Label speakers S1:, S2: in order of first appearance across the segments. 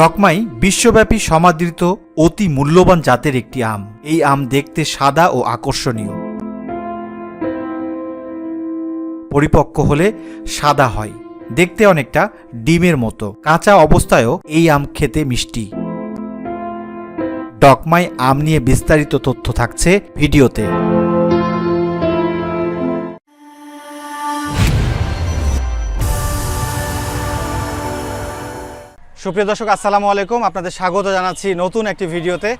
S1: ডকমাই বিশ্বব্যাপী সমাদৃত অতি মূল্যবান জাতের একটি আম। এই আম দেখতে সাদা ও আকর্ষণীয়। পরিপক্ক হলে সাদা হয়। দেখতে অনেকটা ডিমের মতো। কাঁচা অবস্থায়ও এই আম খেতে মিষ্টি। ডকমাই আম নিয়ে বিস্তারিত তথ্য থাকছে ভিডিওতে।
S2: সুপ্রিয় দর্শক, আসসালামু আলাইকুম। আপনাদের স্বাগত জানাচ্ছি নতুন একটি ভিডিওতে।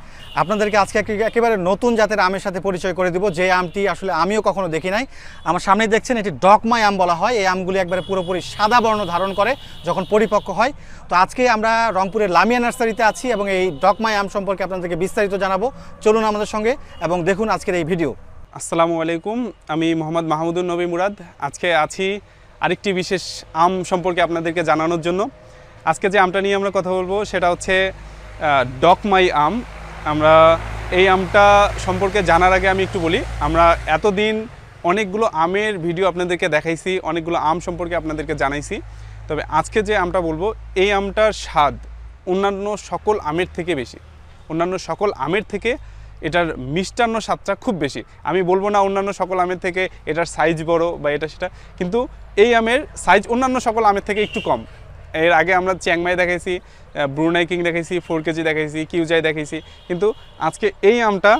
S2: আপনাদেরকে আজকে একেবারে নতুন জাতের আমের সাথে পরিচয় করে দিব। যে আমটি আসলে আমিও কখনো দেখি নাই। আমার সামনে দেখছেন এটি ডকমাই আম বলা হয়। এই আমগুলি একবারে পুরোপুরি সাদা বর্ণ ধারণ করে, যখন পরিপক্ক হয়। তো আজকে আমরা রংপুরের লামিয়া নার্সারিতে আছি এবং এই ডকমাই আম সম্পর্কে আপনাদেরকে বিস্তারিত জানাব। চলুন আমাদের সঙ্গে এবং দেখুন আজকের এই ভিডিও।
S3: আসসালামু আলাইকুম। আমি মোহাম্মদ মাহমুদুর নবী মুরাদ। আজকে আছি আরেকটি বিশেষ আম সম্পর্কে আপনাদেরকে জানানোর জন্য। আজকে যে আমটা নিয়ে আমরা কথা বলব সেটা হচ্ছে ডকমাই আম। আমরা এই আমটা সম্পর্কে জানার আগে আমি একটু বলি, আমরা এতদিন অনেকগুলো আমের ভিডিও আপনাদেরকে দেখাইছি, অনেকগুলো আম সম্পর্কে আপনাদেরকে জানাইছি। তবে আজকে যে আমটা বলব, এই আমটার স্বাদ অন্যান্য সকল আমের থেকে বেশি। অন্যান্য সকল আমের থেকে এটার মিষ্টান্ন স্বাদটা খুব বেশি। আমি বলব না অন্যান্য সকল আমের থেকে এটার সাইজ বড় বা এটা সেটা, কিন্তু এই আমের সাইজ অন্যান্য সকল আমের থেকে একটু কম। এর আগে আমরা চ্যাংমাই দেখাইছি ব্রুনাই কিং দেখাইছি ফোর কেজি দেখাইছি, কিউজাই দেখাইছি। কিন্তু আজকে এই আমটা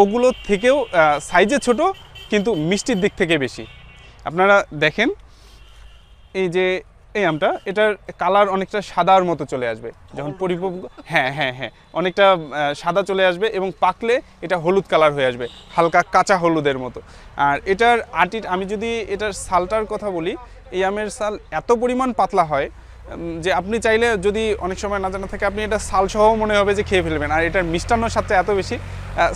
S3: ওগুলোর থেকেও সাইজে ছোট, কিন্তু মিষ্টির দিক থেকে বেশি। আপনারা দেখেন, এই যে এই আমটা, এটার কালার অনেকটা সাদার মতো চলে আসবে। যখন পরিপক্ক হ্যাঁ হ্যাঁ হ্যাঁ অনেকটা সাদা চলে আসবে এবং পাকলে এটা হলুদ কালার হয়ে আসবে, হালকা কাঁচা হলুদের মতো। আর এটার আটি আমি যদি এটার সালটার কথা বলি, এই আমের সাল এত পরিমাণ পাতলা হয় যে আপনি চাইলে যদি অনেক সময় না জানা থাকে, আপনি এটা সালসহ মনে হবে যে খেয়ে ফেলবেন। আর এটার মিষ্টান্ন সাথে এত বেশি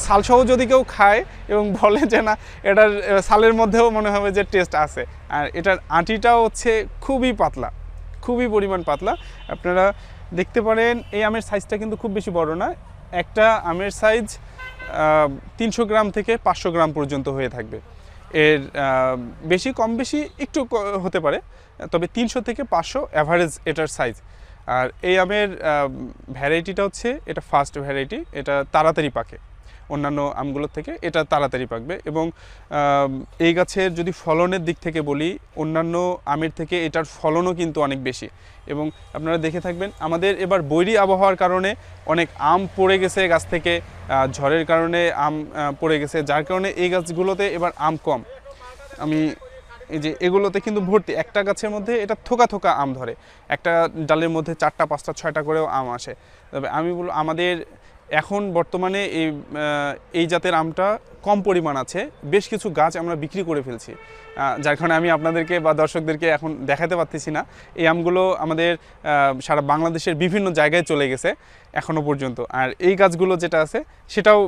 S3: সালসহ যদি কেউ খায় এবং বলে যে না, এটার সালের মধ্যেও মনে হবে যে টেস্ট আছে। আর এটার আটিটাও হচ্ছে খুবই পাতলা, খুবই পরিমাণ পাতলা। আপনারা দেখতে পারেন, এই আমের সাইজটা কিন্তু খুব বেশি বড় না। একটা আমের সাইজ তিনশো গ্রাম থেকে পাঁচশো গ্রাম পর্যন্ত হয়ে থাকবে। এর বেশি, কম বেশি একটু হতে পারে, তবে তিনশো থেকে পাঁচশো অ্যাভারেজ এটার সাইজ আর এই আমের ভ্যারাইটিটা হচ্ছে, এটা ফার্স্ট ভ্যারাইটি এটা তাড়াতাড়ি পাকে। অন্যান্য আমগুলোর থেকে এটা তাড়াতাড়ি পাকবে এবং এই গাছের যদি ফলনের দিক থেকে বলি, অন্যান্য আমের থেকে এটার ফলনও কিন্তু অনেক বেশি। এবং আপনারা দেখে থাকবেন, আমাদের এবার বৈরী আবহাওয়ার কারণে অনেক আম পড়ে গেছে গাছ থেকে ঝড়ের কারণে আম পড়ে গেছে, যার কারণে এই গাছগুলোতে এবার আম কম। আমি এই যে এগুলোতে কিন্তু ভর্তি, একটা গাছের মধ্যে এটা থোকা থোকা আম ধরে, একটা ডালের মধ্যে চারটা, পাঁচটা, ছয়টা করেও আম আসে। তবে আমি বলব, আমাদের এখন বর্তমানে এই এই জাতের আমটা কম পরিমাণ আছে। বেশ কিছু গাছ আমরা বিক্রি করে ফেলছি। যার কারণে আমি আপনাদেরকে বা দর্শকদেরকে এখন দেখাতে পারতেছি না। এই আমগুলো আমাদের সারা বাংলাদেশের বিভিন্ন জায়গায় চলে গেছে এখনও পর্যন্ত। আর এই গাছগুলো যেটা আছে, সেটাও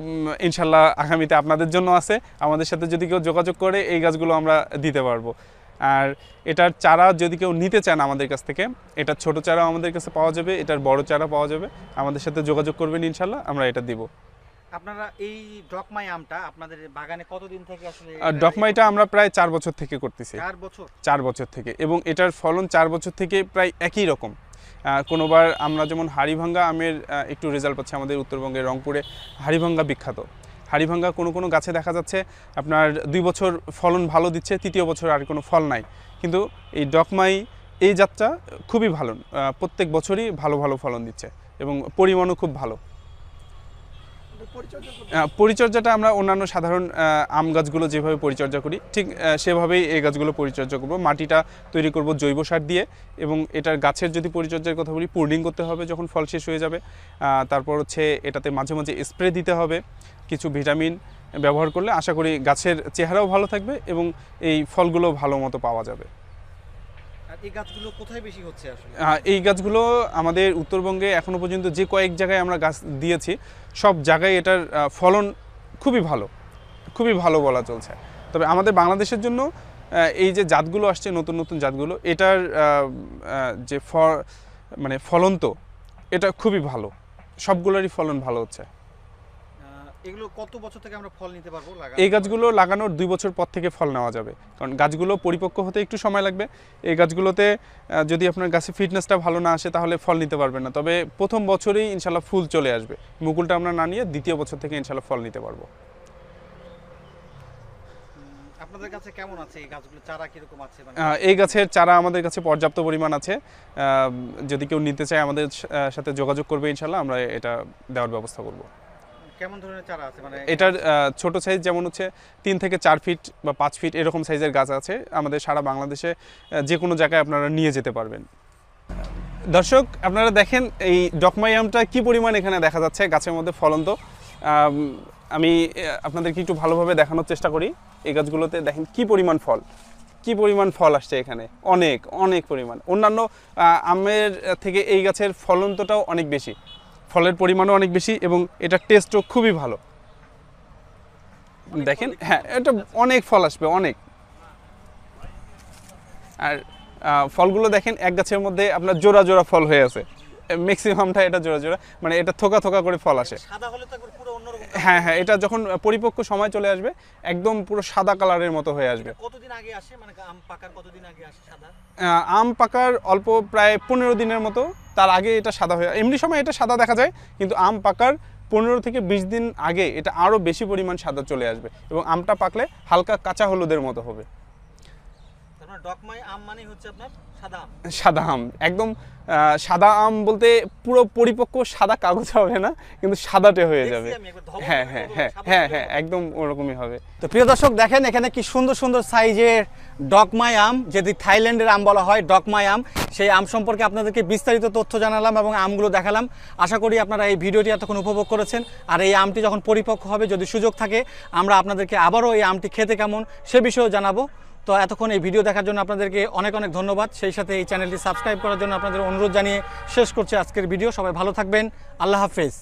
S3: ইনশাল্লাহ আগামীতে আপনাদের জন্য আছে। আমাদের সাথে যদি কেউ যোগাযোগ করে, এই গাছগুলো আমরা দিতে পারব। আর এটার চারা যদি কেউ নিতে চান আমাদের কাছ থেকে এটার ছোট চারা আমাদের কাছে পাওয়া যাবে এটার বড় চারা পাওয়া যাবে। আমাদের সাথে যোগাযোগ করবেন ইনশাল্লাহ আমরা এটা দিব।
S2: আপনারা এই ডকমাই আমটা আপনাদের বাগানে কতদিন থেকে আসলে
S3: ডকমাইটা আমরা প্রায় চার বছর থেকে করতেছি।
S2: চার বছর?
S3: চার বছর থেকে। এবং এটার ফলন চার বছর থেকে প্রায় একই রকম। কোনোবার আমরা যেমন হাড়িভাঙ্গা আমের একটু রেজাল্ট পাচ্ছি আমাদের উত্তরবঙ্গের রংপুরে। হাড়িভাঙ্গা বিখ্যাত। হাড়িভাঙ্গা কোনো কোনো গাছে দেখা যাচ্ছে আপনার দুই বছর ফলন ভালো দিচ্ছে, তৃতীয় বছর আর কোনো ফল নাই। কিন্তু এই ডকমাই এই জাতটা খুবই ভালো প্রত্যেক বছরই ভালো ভালো ফলন দিচ্ছে এবং পরিমাণও খুব ভালো। পরিচর্যাটা আমরা অন্যান্য সাধারণ আম গাছগুলো যেভাবে পরিচর্যা করি, ঠিক সেভাবেই এই গাছগুলো পরিচর্যা করব। মাটিটা তৈরি করব জৈব সার দিয়ে এবং এটার গাছের যদি পরিচর্যার কথা বলি পুর্ডিং করতে হবে যখন ফল শেষ হয়ে যাবে। তারপর হচ্ছে এটাতে মাঝে মাঝে স্প্রে দিতে হবে, কিছু ভিটামিন ব্যবহার করলে। আশা করি গাছের চেহারাও ভালো থাকবে এবং এই ফলগুলো ভালো মতো পাওয়া যাবে।
S2: এই গাছগুলো
S3: আমাদের উত্তরবঙ্গে এখনও পর্যন্ত যে কয়েক জায়গায় আমরা গাছ দিয়েছি, সব জায়গায় এটার ফলন খুবই ভালো খুবই ভালো বলা চলছে। তবে আমাদের বাংলাদেশের জন্য এই যে জাতগুলো আসছে, নতুন নতুন জাতগুলো, এটার যে ফ মানে ফলন তো, এটা খুবই ভালো। সবগুলোরই ফলন ভালো হচ্ছে।
S2: এগুলো কত বছর থেকে আমরা ফল নিতে পারব
S3: এই গাছগুলো লাগানোর দুই বছর পর থেকে ফল নেওয়া যাবে। কারণ গাছগুলো পরিপক্ক হতে একটু সময় লাগবে। এই গাছগুলোতে যদি আপনার গাছের ফিটনেসটা ভালো না আসে তাহলে ফল নিতে পারবেন না। তবে প্রথম বছরেই ইনশাল্লাহ ফুল চলে আসবে। মুকুলটা আমরা না নিয়ে দ্বিতীয় বছর থেকে ইনশাল্লাহ ফল নিতে পারব।
S2: আপনাদের কাছে কেমন আছে এই গাছগুলো? চারা কীরকম আছে? মানে
S3: এই গাছের চারা আমাদের কাছে পর্যাপ্ত পরিমাণ আছে। যদি কেউ নিতে চায় আমাদের সাথে যোগাযোগ করবে ইনশাল্লাহ আমরা এটা দেওয়ার ব্যবস্থা করব।
S2: মানে
S3: এটার ছোট সাইজ যেমন হচ্ছে তিন থেকে চার ফিট বা পাঁচ ফিট এরকম সাইজের গাছ আছে আমাদের সারা বাংলাদেশে যে কোনো জায়গায় আপনারা নিয়ে যেতে পারবেন। দর্শক আপনারা দেখেন এই ডকমাই আমটা কি পরিমাণ এখানে দেখা যাচ্ছে গাছের মধ্যে ফলন্ত আম, আমি আপনাদেরকে একটু ভালোভাবে দেখানোর চেষ্টা করি। এই গাছগুলোতে দেখেন কি পরিমাণ ফল কি পরিমাণ ফল আসছে এখানে। অনেক অনেক পরিমাণ। অন্যান্য আমের থেকে এই গাছের ফলন্তটাও অনেক বেশি। ফলের পরিমাণও অনেক বেশি এবং এটার টেস্টও খুবই ভালো। দেখেন হ্যাঁ এটা অনেক ফল আসবে অনেক। আর আহ, ফলগুলো দেখেন এক গাছের মধ্যে আপনার জোড়া জোড়া ফল হয়ে আছে। ম্যাক্সিমামটা এটা জোড়া জোড়া মানে এটা থোকা থোকা করে ফল আসে। হ্যাঁ হ্যাঁ এটা যখন পরিপক্ক সময় চলে আসবে একদম পুরো সাদা কালারের মতো হয়ে আসবে।
S2: কতদিন আগে আসে? মানে আম পাকার কতদিন আগে আসে সাদা?
S3: আহ, আম পাকার অল্প প্রায় পনেরো দিনের মতো তার আগে এটা সাদা হয়ে এমনি সময় এটা সাদা দেখা যায় কিন্তু আম পাকার পনেরো থেকে বিশ দিন আগে এটা আরও বেশি পরিমাণ সাদা চলে আসবে। এবং আমটা পাকলে হালকা কাঁচা হলুদের মতো হবে।
S2: তার ডকমাই আম মানে হচ্ছে আপনার সাদা আম।
S3: সাদা আম একদম সাদা আম বলতে পুরো পরিপক্ক সাদা কাগজ হবে না কিন্তু সাদাটে হয়ে যাবে। হ্যাঁ হ্যাঁ হ্যাঁ হ্যাঁ হ্যাঁ একদম ওরকমই হবে।
S2: তো প্রিয় দর্শক দেখেন এখানে কি সুন্দর সুন্দর সাইজের ডকমাই আম যদি থাইল্যান্ডের আম বলা হয় ডকমাই আম। সেই আম সম্পর্কে আপনাদেরকে বিস্তারিত তথ্য জানালাম এবং আমগুলো দেখালাম। আশা করি আপনারা এই ভিডিওটি এতক্ষণ উপভোগ করেছেন। আর এই আমটি যখন পরিপক্ক হবে যদি সুযোগ থাকে আমরা আপনাদেরকে আবারও এই আমটি খেতে কেমন সে বিষয়েও জানাব। তো এতক্ষণ এই ভিডিও দেখার জন্য আপনাদেরকে অনেক অনেক ধন্যবাদ। সেই সাথে এই চ্যানেলটি সাবস্ক্রাইব করার জন্য আপনাদের অনুরোধ জানিয়ে শেষ করছি আজকের ভিডিও। সবাই ভালো থাকবেন। আল্লাহ হাফেজ।